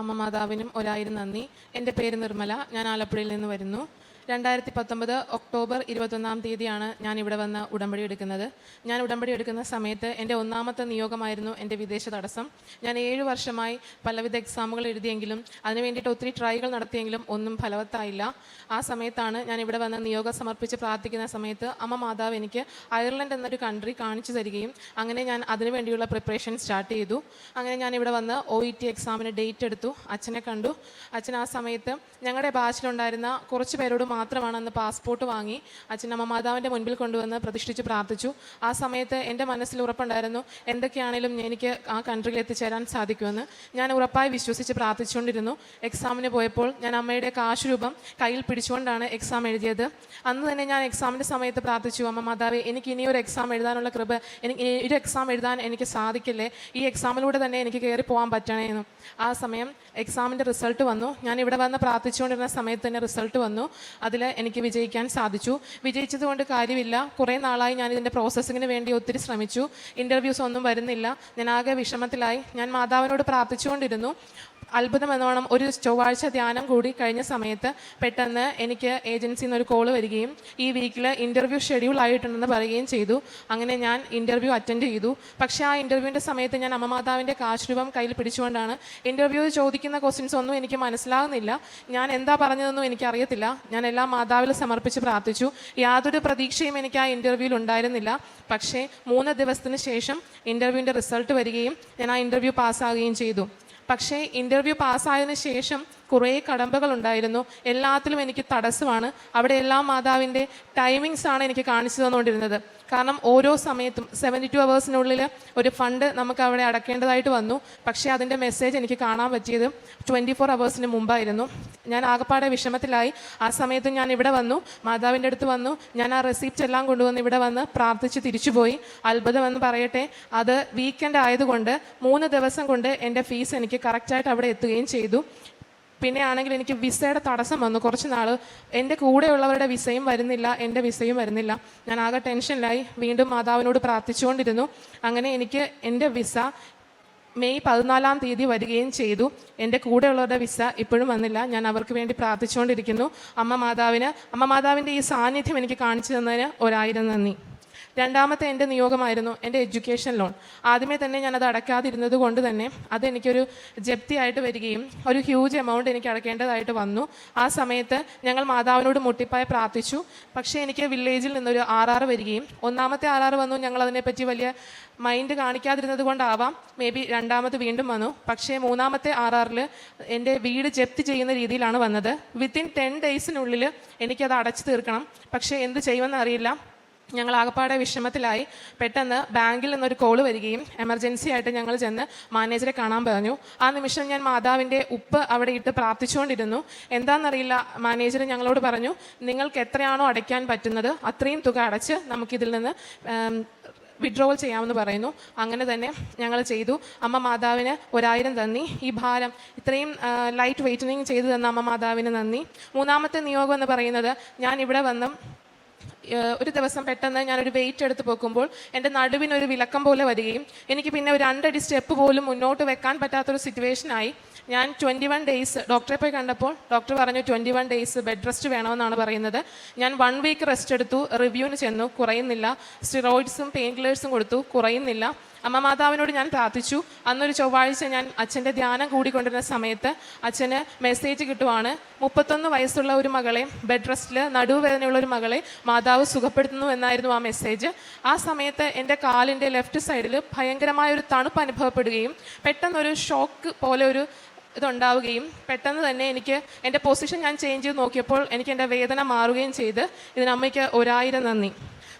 അമ്മ മാതാവിനും ഒരായിരം നന്ദി. എന്റെ പേര് നിർമ്മല. ഞാൻ ആലപ്പുഴയിൽ നിന്ന് വരുന്നു. രണ്ടായിരത്തി പത്തൊമ്പത് ഒക്ടോബർ ഇരുപത്തൊന്നാം തീയതിയാണ് ഞാൻ ഇവിടെ വന്ന് ഉടമ്പടി എടുക്കുന്നത്. ഞാൻ ഉടമ്പടി എടുക്കുന്ന സമയത്ത് എന്റെ ഒന്നാമത്തെ നിയോഗമായിരുന്നു എന്റെ വിദേശ തടസ്സം. ഞാൻ ഏഴ് വർഷമായി പലവിധ എക്സാമുകൾ എഴുതിയെങ്കിലും അതിന് വേണ്ടിയിട്ട് ഒത്തിരി ട്രൈകൾ നടത്തിയെങ്കിലും ഒന്നും ഫലവത്തായില്ല. ആ സമയത്താണ് ഞാൻ ഇവിടെ വന്ന് നിയോഗം സമർപ്പിച്ച് പ്രാർത്ഥിക്കുന്ന സമയത്ത് അമ്മ മാതാവ് എനിക്ക് അയർലൻഡ് എന്നൊരു കൺട്രി കാണിച്ചു തരികയും അങ്ങനെ ഞാൻ അതിനു വേണ്ടിയുള്ള പ്രിപ്പറേഷൻ സ്റ്റാർട്ട് ചെയ്തു. അങ്ങനെ ഞാൻ ഇവിടെ വന്ന് ഒ ഇ ടി എക്സാമിന് ഡേറ്റ് എടുത്തു. അച്ഛനെ കണ്ടു. അച്ഛൻ ആ സമയത്ത് ഞങ്ങളുടെ ബാച്ചിലുണ്ടായിരുന്ന കുറച്ച് പേരോട് മാത്രമാണ് അന്ന് പാസ്പോർട്ട് വാങ്ങി അച്ഛൻ അമ്മ മാതാവിന്റെ മുൻപിൽ കൊണ്ടുവന്ന് പ്രതിഷ്ഠിച്ച് പ്രാർത്ഥിച്ചു. ആ സമയത്ത് എന്റെ മനസ്സിൽ ഉറപ്പുണ്ടായിരുന്നു എന്തൊക്കെയാണെങ്കിലും എനിക്ക് ആ കൺട്രിയിൽ എത്തിച്ചേരാൻ സാധിക്കുമെന്ന്. ഞാൻ ഉറപ്പായി വിശ്വസിച്ച് പ്രാർത്ഥിച്ചുകൊണ്ടിരുന്നു. എക്സാമിന് പോയപ്പോൾ ഞാൻ അമ്മയുടെ കാശ് രൂപം കയ്യിൽ പിടിച്ചുകൊണ്ടാണ് എക്സാം എഴുതിയത്. അന്ന് തന്നെ ഞാൻ എക്സാമിന്റെ സമയത്ത് പ്രാർത്ഥിച്ചു അമ്മ മാതാവേ എനിക്ക് ഇനിയൊരു എക്സാം എഴുതാനുള്ള കൃപ എനിക്ക് ഒരു എക്സാം എഴുതാൻ എനിക്ക് സാധിക്കില്ലേ? ഈ എക്സാമിലൂടെ തന്നെ എനിക്ക് കയറി പോകാൻ പറ്റണേ എന്ന്. ആ സമയം എക്സാമിന്റെ റിസൾട്ട് വന്നു. ഞാൻ ഇവിടെ വന്ന് പ്രാർത്ഥിച്ചുകൊണ്ടിരുന്ന സമയത്ത് തന്നെ റിസൾട്ട് വന്നു. അതിൽ എനിക്ക് വിജയിക്കാൻ സാധിച്ചു. വിജയിച്ചത് കൊണ്ട് കാര്യമില്ല. കുറേ നാളായി ഞാൻ ഇതിന്റെ പ്രോസസ്സിങ്ങിന് വേണ്ടി ഒത്തിരി ശ്രമിച്ചു. ഇന്റർവ്യൂസ് ഒന്നും വരുന്നില്ല. ഞാൻ ആകെ വിഷമത്തിലായി. ഞാൻ മാതാവിനോട് പ്രാർത്ഥിച്ചുകൊണ്ടിരുന്നു. അത്ഭുതം എന്നോണം ഒരു ചൊവ്വാഴ്ച ധ്യാനം കൂടി കഴിഞ്ഞ സമയത്ത് പെട്ടെന്ന് എനിക്ക് ഏജൻസിയിൽ നിന്ന് ഒരു കോൾ വരികയും ഈ വീക്കിൽ ഇന്റർവ്യൂ ഷെഡ്യൂൾ ആയിട്ടുണ്ടെന്ന് പറയുകയും ചെയ്തു. അങ്ങനെ ഞാൻ ഇന്റർവ്യൂ അറ്റൻഡ് ചെയ്തു. പക്ഷേ ആ ഇന്റർവ്യൂവിന്റെ സമയത്ത് ഞാൻ അമ്മമാതാവിന്റെ കാശ്രൂപം കയ്യിൽ പിടിച്ചുകൊണ്ടാണ് ഇന്റർവ്യൂ ചോദിക്കുന്ന ക്വസ്റ്റ്യൻസ് ഒന്നും എനിക്ക് മനസ്സിലാകുന്നില്ല ഞാൻ എന്താ പറഞ്ഞതെന്നും എനിക്കറിയത്തില്ല. ഞാൻ എല്ലാം മാതാവിൽ സമർപ്പിച്ച് പ്രാർത്ഥിച്ചു. യാതൊരു പ്രതീക്ഷയും എനിക്ക് ആ ഇന്റർവ്യൂവിൽ ഉണ്ടായിരുന്നില്ല. പക്ഷേ മൂന്ന് ദിവസത്തിന് ശേഷം ഇന്റർവ്യൂവിന്റെ റിസൾട്ട് വരികയും ഞാൻ ആ ഇന്റർവ്യൂ പാസ്സാകുകയും ചെയ്തു. പക്ഷേ ഇന്റർവ്യൂ പാസ്സായതിനു ശേഷം കുറേ കടമ്പകൾ ഉണ്ടായിരുന്നു. എല്ലാത്തിലും എനിക്ക് തടസ്സമാണ്. അവിടെ എല്ലാ മാതാവിന്റെ ടൈമിങ്സ് ആണ് എനിക്ക് കാണിച്ചു തന്നുകൊണ്ടിരുന്നത്. കാരണം ഓരോ സമയത്തും സെവന്റി ടു അവേഴ്സിനുള്ളിൽ ഒരു ഫണ്ട് നമുക്ക് അവിടെ അടക്കേണ്ടതായിട്ട് വന്നു. പക്ഷേ അതിന്റെ മെസ്സേജ് എനിക്ക് കാണാൻ പറ്റിയത് ട്വന്റി ഫോർ അവേഴ്സിന് മുമ്പായിരുന്നു. ഞാൻ ആകപ്പാടെ വിഷമത്തിലായി. ആ സമയത്ത് ഞാൻ ഇവിടെ വന്നു. മാതാവിന്റെ അടുത്ത് വന്നു. ഞാൻ ആ റെസിപ്റ്റ് എല്ലാം കൊണ്ടുവന്ന് ഇവിടെ വന്ന് പ്രാർത്ഥിച്ച് തിരിച്ചുപോയി. അത്ഭുതമെന്ന് പറയട്ടെ അത് വീക്കെൻഡ് ആയതുകൊണ്ട് മൂന്ന് ദിവസം കൊണ്ട് എന്റെ ഫീസ് എനിക്ക് കറക്റ്റായിട്ട് അവിടെ എത്തുകയും ചെയ്തു. പിന്നെ ആണെങ്കിൽ എനിക്ക് വിസയുടെ തടസ്സം വന്നു. കുറച്ച് നാൾ എന്റെ കൂടെയുള്ളവരുടെ വിസയും വരുന്നില്ല എന്റെ വിസയും വരുന്നില്ല. ഞാൻ ആകെ ടെൻഷനിലായി വീണ്ടും മാതാവിനോട് പ്രാർത്ഥിച്ചുകൊണ്ടിരുന്നു. അങ്ങനെ എനിക്ക് എന്റെ വിസ മെയ് പതിനാലാം തീയതി വരികയും ചെയ്തു. എന്റെ കൂടെയുള്ളവരുടെ വിസ ഇപ്പോഴും വന്നില്ല. ഞാൻ അവർക്ക് വേണ്ടി പ്രാർത്ഥിച്ചുകൊണ്ടിരിക്കുന്നു. അമ്മ മാതാവിന് അമ്മ മാതാവിന്റെ ഈ സാന്നിധ്യം എനിക്ക് കാണിച്ചു തന്നതിന് ഒരായിരം നന്ദി. രണ്ടാമത്തെ എന്റെ നിയോഗമായിരുന്നു എന്റെ എഡ്യൂക്കേഷൻ ലോൺ. ആദ്യമേ തന്നെ ഞാനത് അടയ്ക്കാതിരുന്നത് കൊണ്ട് തന്നെ അതെനിക്കൊരു ജപ്തിയായിട്ട് വരികയും ഒരു ഹ്യൂജ് എമൗണ്ട് എനിക്ക് അടയ്ക്കേണ്ടതായിട്ട് വന്നു. ആ സമയത്ത് ഞങ്ങൾ മാതാവിനോട് മുട്ടിപ്പായി പ്രാർത്ഥിച്ചു. പക്ഷേ എനിക്ക് വില്ലേജിൽ നിന്നൊരു ആർ ആർ വരികയും ഒന്നാമത്തെ ആർ ആർ വന്നു. ഞങ്ങൾ അതിനെപ്പറ്റി വലിയ മൈൻഡ് കാണിക്കാതിരുന്നത് കൊണ്ടാവാം. മേ ബി രണ്ടാമത് വീണ്ടും വന്നു. പക്ഷേ മൂന്നാമത്തെ ആർ ആറിൽ എന്റെ വീട് ജപ്തി ചെയ്യുന്ന രീതിയിലാണ് വന്നത്. വിത്തിൻ ടെൻ ഡേയ്സിനുള്ളിൽ എനിക്കത് അടച്ചു തീർക്കണം. പക്ഷേ എന്ത് ചെയ്യുമെന്ന് അറിയില്ല. ഞങ്ങൾ ആകപ്പാടെ വിഷമത്തിലായി. പെട്ടെന്ന് ബാങ്കിൽ നിന്നൊരു കോൾ വരികയും എമർജൻസി ആയിട്ട് ഞങ്ങൾ ചെന്ന് മാനേജറെ കാണാൻ പറഞ്ഞു. ആ നിമിഷം ഞാൻ മാതാവിന്റെ ഉപ്പ് അവിടെ ഇട്ട് പ്രാർത്ഥിച്ചുകൊണ്ടിരുന്നു. എന്താണെന്നറിയില്ല മാനേജർ ഞങ്ങളോട് പറഞ്ഞു നിങ്ങൾക്ക് എത്രയാണോ അടയ്ക്കാൻ പറ്റുന്നത് അത്രയും തുക അടച്ച് നമുക്കിതിൽ നിന്ന് വിഡ്രോവൽ ചെയ്യാമെന്ന് പറയുന്നു. അങ്ങനെ തന്നെ ഞങ്ങൾ ചെയ്തു. അമ്മ മാതാവിന് ഒരായിരം നന്ദി ഈ ഭാരം ഇത്രയും ലൈറ്റ് വെയിറ്റനിങ് ചെയ്തു തന്ന അമ്മ മാതാവിന് നന്ദി. മൂന്നാമത്തെ നിയോഗം എന്ന് പറയുന്നത് ഞാൻ ഇവിടെ വന്ന് ഒരു ദിവസം പെട്ടെന്ന് ഞാനൊരു വെയിറ്റ് എടുത്ത് പോകുമ്പോൾ എന്റെ നടുവിനൊരു വിലക്കം പോലെ വരികയും എനിക്ക് പിന്നെ ഒരു രണ്ടടി സ്റ്റെപ്പ് പോലും മുന്നോട്ട് വെക്കാൻ പറ്റാത്തൊരു സിറ്റുവേഷനായി ഞാൻ ട്വന്റി വൺ ഡേയ്സ് ഡോക്ടറെ പോയി കണ്ടപ്പോൾ ഡോക്ടർ പറഞ്ഞു twenty one days bed rest വേണമെന്നാണ് പറയുന്നത്. ഞാൻ വൺ വീക്ക് റെസ്റ്റ് എടുത്തു റിവ്യൂവിന് ചെന്നു കുറയുന്നില്ല. സ്റ്റിറോയിഡ്സും പെയിൻ കില്ലേഴ്സും കൊടുത്തു കുറയുന്നില്ല. അമ്മ മാതാവിനോട് ഞാൻ പ്രാർത്ഥിച്ചു. അന്നൊരു ചൊവ്വാഴ്ച ഞാൻ അച്ഛന്റെ ധ്യാനം കൂടിക്കൊണ്ടിരുന്ന സമയത്ത് അച്ഛന് മെസ്സേജ് കിട്ടുവാണ്. മുപ്പത്തൊന്ന് വയസ്സുള്ള ഒരു മകളെ ബെഡ് റെസ്റ്റിൽ നടുവേദനയുള്ള ഒരു മകളെ മാതാവ് സുഖപ്പെടുത്തുന്നു എന്നായിരുന്നു ആ മെസ്സേജ് ആ സമയത്ത് എന്റെ കാലിന്റെ ലെഫ്റ്റ് സൈഡിൽ ഭയങ്കരമായ ഒരു തണുപ്പ് അനുഭവപ്പെടുകയും പെട്ടെന്നൊരു ഷോക്ക് പോലെ ഒരു ഇതുണ്ടാവുകയും പെട്ടെന്ന് തന്നെ എനിക്ക് എന്റെ പൊസിഷൻ ഞാൻ ചേഞ്ച് ചെയ്ത് നോക്കിയപ്പോൾ എനിക്ക് എന്റെ വേദന മാറുകയും ചെയ്ത്. ഇതിനമ്മയ്ക്ക് ഒരായിരം നന്ദി.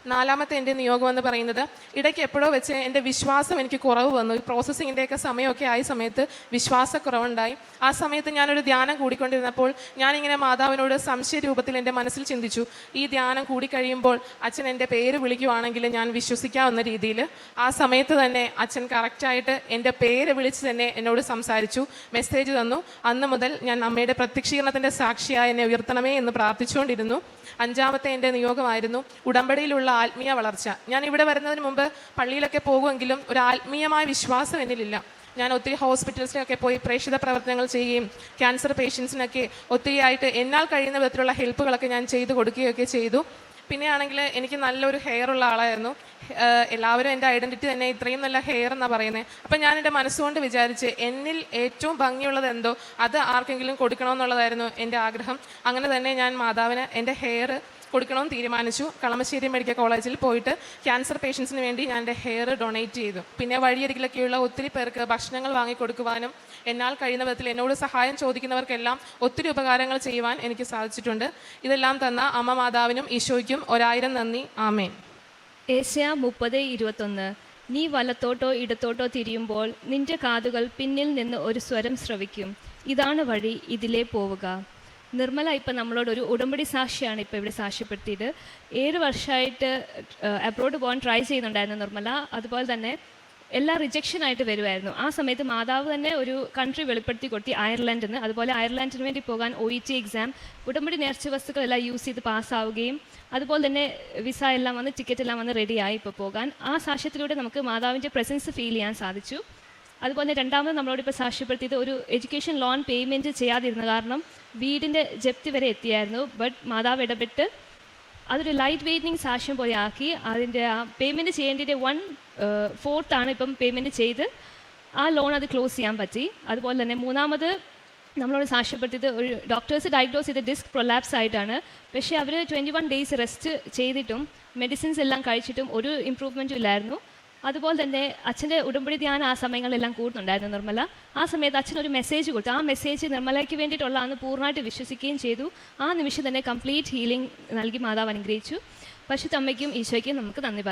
നാലാമത്തെ എന്റെ നിയോഗം എന്ന് പറയുന്നത് ഇടയ്ക്ക് എപ്പോഴോ വെച്ച് എന്റെ വിശ്വാസം എനിക്ക് കുറവ് വന്നു. ഈ പ്രോസസ്സിങ്ങിന്റെയൊക്കെ സമയമൊക്കെ ആയ സമയത്ത് വിശ്വാസക്കുറവുണ്ടായി. ആ സമയത്ത് ഞാനൊരു ധ്യാനം കൂടിക്കൊണ്ടിരുന്നപ്പോൾ ഞാനിങ്ങനെ മാതാവിനോട് സംശയ രൂപത്തിൽ എന്റെ മനസ്സിൽ ചിന്തിച്ചു. ഈ ധ്യാനം കൂടിക്കഴിയുമ്പോൾ അച്ഛൻ എന്റെ പേര് വിളിക്കുവാണെങ്കിൽ ഞാൻ വിശ്വസിക്കാവുന്ന രീതിയിൽ ആ സമയത്ത് തന്നെ അച്ഛൻ കറക്റ്റായിട്ട് എന്റെ പേര് വിളിച്ച് തന്നെ എന്നോട് സംസാരിച്ചു മെസ്സേജ് തന്നു. അന്ന് മുതൽ ഞാൻ അമ്മയുടെ പ്രത്യക്ഷീകരണത്തിന്റെ സാക്ഷിയായി എന്നെ ഉയർത്തണമേ എന്ന് പ്രാർത്ഥിച്ചുകൊണ്ടിരുന്നു. അഞ്ചാമത്തെ എന്റെ നിയോഗമായിരുന്നു ഉടമ്പടിയിലുള്ള ആത്മീയ വളർച്ച. ഞാൻ ഇവിടെ വരുന്നതിന് മുമ്പ് പള്ളിയിലൊക്കെ പോകുമെങ്കിലും ഒരു ആത്മീയമായ വിശ്വാസം എന്നിലില്ല. ഞാൻ ഒത്തിരി ഹോസ്പിറ്റൽസിലൊക്കെ പോയി പ്രേക്ഷിത പ്രവർത്തനങ്ങൾ ചെയ്യുകയും ക്യാൻസർ പേഷ്യൻസിനൊക്കെ ഒത്തിരിയായിട്ട് എന്നാൽ കഴിയുന്ന വിധത്തിലുള്ള ഹെൽപ്പുകളൊക്കെ ഞാൻ ചെയ്തു കൊടുക്കുകയൊക്കെ ചെയ്തു. പിന്നെ ആണെങ്കിൽ എനിക്ക് നല്ലൊരു ഹെയർ ഉള്ള ആളായിരുന്നു. എല്ലാവരും എന്റെ ഐഡന്റിറ്റി തന്നെ ഇത്രയും നല്ല ഹെയർ എന്നാണ് പറയുന്നത് അപ്പം ഞാൻ എന്റെ മനസ്സുകൊണ്ട് വിചാരിച്ച് എന്നിൽ ഏറ്റവും ഭംഗിയുള്ളത് എന്തോ? അത് ആർക്കെങ്കിലും കൊടുക്കണമെന്നുള്ളതായിരുന്നു എന്റെ ആഗ്രഹം. അങ്ങനെ തന്നെ ഞാൻ മാതാവിന് എന്റെ ഹെയർ കൊടുക്കണമെന്ന് തീരുമാനിച്ചു. കളമശ്ശേരി മെഡിക്കൽ കോളേജിൽ പോയിട്ട് ക്യാൻസർ പേഷ്യൻസിന് വേണ്ടി ഞാൻ എന്റെ ഹെയർ ഡൊണേറ്റ് ചെയ്തു. പിന്നെ വഴിയരികിലൊക്കെയുള്ള ഒത്തിരി പേർക്ക് ഭക്ഷണങ്ങൾ വാങ്ങി കൊടുക്കുവാനും എന്നാൽ കഴിയുന്ന വിധത്തിൽ എന്നോട് സഹായം ചോദിക്കുന്നവർക്കെല്ലാം ഒത്തിരി ഉപകാരങ്ങൾ ചെയ്യുവാൻ എനിക്ക് സാധിച്ചിട്ടുണ്ട്. ഇതെല്ലാം തന്ന അമ്മ മാതാവിനും ഈശോയ്ക്കും ഒരായിരം നന്ദി. ആമേൻ. ഏഷ്യ മുപ്പത് ഇരുപത്തൊന്ന്. നീ വലത്തോട്ടോ ഇടത്തോട്ടോ തിരിയുമ്പോൾ നിന്റെ കാതുകൾ പിന്നിൽ നിന്ന് ഒരു സ്വരം ശ്രവിക്കും ഇതാണ് വഴി ഇതിലേ പോവുക. നിർമ്മല ഇപ്പം നമ്മളോട് ഒരു ഉടമ്പടി സാക്ഷിയാണ് ഇപ്പോൾ ഇവിടെ സാക്ഷ്യപ്പെടുത്തിയത്. ഏഴ് വർഷമായിട്ട് അബ്രോഡ് പോകാൻ ട്രൈ ചെയ്യുന്നുണ്ടായിരുന്നു നിർമ്മല. അതുപോലെ തന്നെ എല്ലാ റിജക്ഷൻ ആയിട്ട് വരുമായിരുന്നു ആ സമയത്ത് മാതാവ് തന്നെ ഒരു കൺട്രി വെളിപ്പെടുത്തി കൊടുത്തി അയർലൻഡിൽ നിന്ന് അതുപോലെ അയർലൻഡിന് വേണ്ടി പോകാൻ ഒ ഇ ടി എക്സാം ഉടമ്പടി നേർച്ച വസ്തുക്കളെല്ലാം യൂസ് ചെയ്ത് പാസ്സാവുകയും അതുപോലെ തന്നെ വിസ എല്ലാം വന്ന് ടിക്കറ്റ് എല്ലാം വന്ന് റെഡിയായി ഇപ്പോൾ പോകാൻ. ആ സാക്ഷ്യത്തിലൂടെ നമുക്ക് മാതാവിന്റെ പ്രസൻസ് ഫീൽ ചെയ്യാൻ സാധിച്ചു. അതുപോലെ രണ്ടാമത് നമ്മളോട് ഇപ്പോൾ സാക്ഷ്യപ്പെടുത്തിയത് ഒരു എഡ്യൂക്കേഷൻ ലോൺ പേയ്മെന്റ് ചെയ്യാതിരുന്ന കാരണം വീടിന്റെ ജപ്തി വരെ എത്തിയായിരുന്നു. ബട്ട് മാതാവ് ഇടപെട്ട് അതൊരു ലൈറ്റ് വെയ്റ്റിംഗ് സാക്ഷ്യം പോലെ ആക്കി. അതിന്റെ ആ പേയ്മെന്റ് ചെയ്യേണ്ടതിന്റെ വൺ ആണ് ഇപ്പം പേയ്മെന്റ് ചെയ്ത് ആ ലോൺ അത് ക്ലോസ് ചെയ്യാൻ പറ്റി. അതുപോലെ തന്നെ മൂന്നാമത് നമ്മളോട് സാക്ഷ്യപ്പെടുത്തിയത് ഒരു ഡോക്ടേഴ്സ് ഡയഗ്നോസ് ചെയ്ത ഡിസ്ക് പ്രൊലാപ്സ് ആയിട്ടാണ്. പക്ഷേ അവർ ട്വന്റി വൺ ഡേയ്സ് റെസ്റ്റ് ചെയ്തിട്ടും മെഡിസിൻസ് എല്ലാം കഴിച്ചിട്ടും ഒരു ഇമ്പ്രൂവ്മെന്റും ഇല്ലായിരുന്നു. അതുപോലെ തന്നെ അച്ഛന്റെ ഉടമ്പടി ധ്യാനം ആ സമയങ്ങളിലെല്ലാം കൂടുന്നുണ്ടായിരുന്നു നിർമ്മല. ആ സമയത്ത് അച്ഛൻ ഒരു മെസ്സേജ് കൊടുത്തു. ആ മെസ്സേജ് നിർമ്മലയ്ക്ക് വേണ്ടിയിട്ടുള്ളതെന്ന് പൂർണമായിട്ട് വിശ്വസിക്കുകയും ചെയ്തു. ആ നിമിഷം തന്നെ കംപ്ലീറ്റ് ഹീലിംഗ് നൽകി മാതാവ് അനുഗ്രഹിച്ചു. പശുത്തമ്മയ്ക്കും ഈശോയ്ക്കും നമുക്ക് നന്ദി